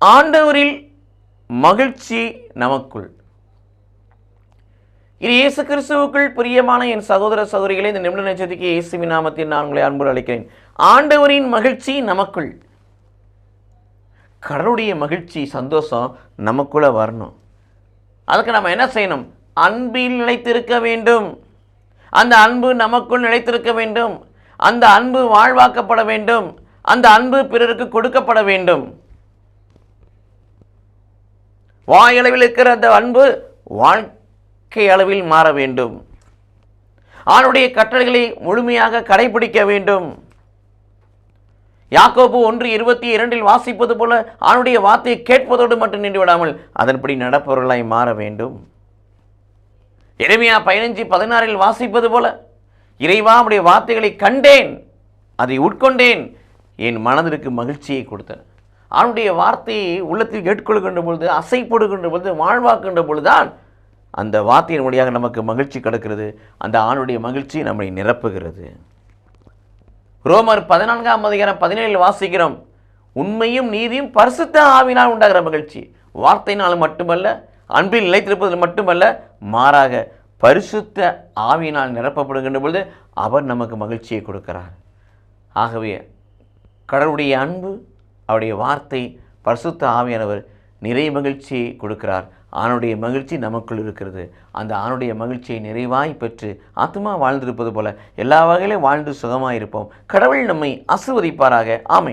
ஆண்டவரில் மகிழ்ச்சி நமக்குள். இது இயேசு கிறிஸ்துவுக்குள் பிரியமான என் சகோதர சகோதரிகளை இந்த நிமிட நட்சத்திரிக்கு இயேசுவின் நாமத்தில் நான் உங்களை அன்பு அழைக்கிறேன். ஆண்டவரின் மகிழ்ச்சி நமக்குள். கடவுளுடைய மகிழ்ச்சி சந்தோஷம் நமக்குள்ளே வரணும். அதுக்கு நம்ம என்ன செய்யணும்? அன்பில் நிலைத்திருக்க வேண்டும். அந்த அன்பு நமக்குள் நிலைத்திருக்க வேண்டும். அந்த அன்பு வாழ்வாக்கப்பட வேண்டும். அந்த அன்பு பிறருக்கு கொடுக்கப்பட வேண்டும். வாயளவில் இருக்கிற அந்த அன்பு வாழ்க்கை அளவில் மாற வேண்டும். ஆணுடைய கட்டளைகளை முழுமையாக கடைபிடிக்க வேண்டும். யாக்கோபு ஒன்று இருபத்தி இரண்டில் வாசிப்பது போல ஆணுடைய வார்த்தையை கேட்பதோடு மட்டும் நின்று விடாமல் அதன்படி நடப்பவர்களாய் மாற வேண்டும். எளிமையா பதினஞ்சு பதினாறில் வாசிப்பது போல இறைவா உடைய வார்த்தைகளை கண்டேன் அதை உட்கொண்டேன் என் மனதிற்கு மகிழ்ச்சியை கொடுத்தேன். அவனுடைய வார்த்தையை உள்ளத்தில் கேட்கொள்கின்ற பொழுது அசைப்படுகின்ற பொழுது வாழ்வாக்குகின்ற பொழுதுதான் அந்த வார்த்தையின் வழியாக நமக்கு மகிழ்ச்சி கிடக்கிறது. அந்த ஆணுடைய மகிழ்ச்சி நம்மை நிரப்புகிறது. ரோமர் பதினான்காம் அதிகாரம் பதினேழில் வாசிக்கிறோம். உண்மையும் நீதியும் பரிசுத்த ஆவினால் உண்டாகிற மகிழ்ச்சி. வார்த்தையினால் மட்டுமல்ல அன்பில் நிலைத்திருப்பதில் மட்டுமல்ல மாறாக பரிசுத்த ஆவியினால் நிரப்பப்படுகின்ற பொழுது அவர் நமக்கு மகிழ்ச்சியை கொடுக்கிறார். ஆகவே கடவுளுடைய அன்பு அவருடைய வார்த்தை பரிசுத்த ஆவியானவர் நிறைய மகிழ்ச்சியை கொடுக்கிறார். ஆணுடைய மகிழ்ச்சி நமக்குள் இருக்கிறது. அந்த ஆணுடைய மகிழ்ச்சியை நிறைவாய் பெற்று ஆத்மா வாழ்ந்திருப்பது போல எல்லா வகையிலும் வாழ்ந்து சுகமாயிருப்போம் கடவுள் நம்மை ஆசிர்வதிப்பாராக. ஆமேன்.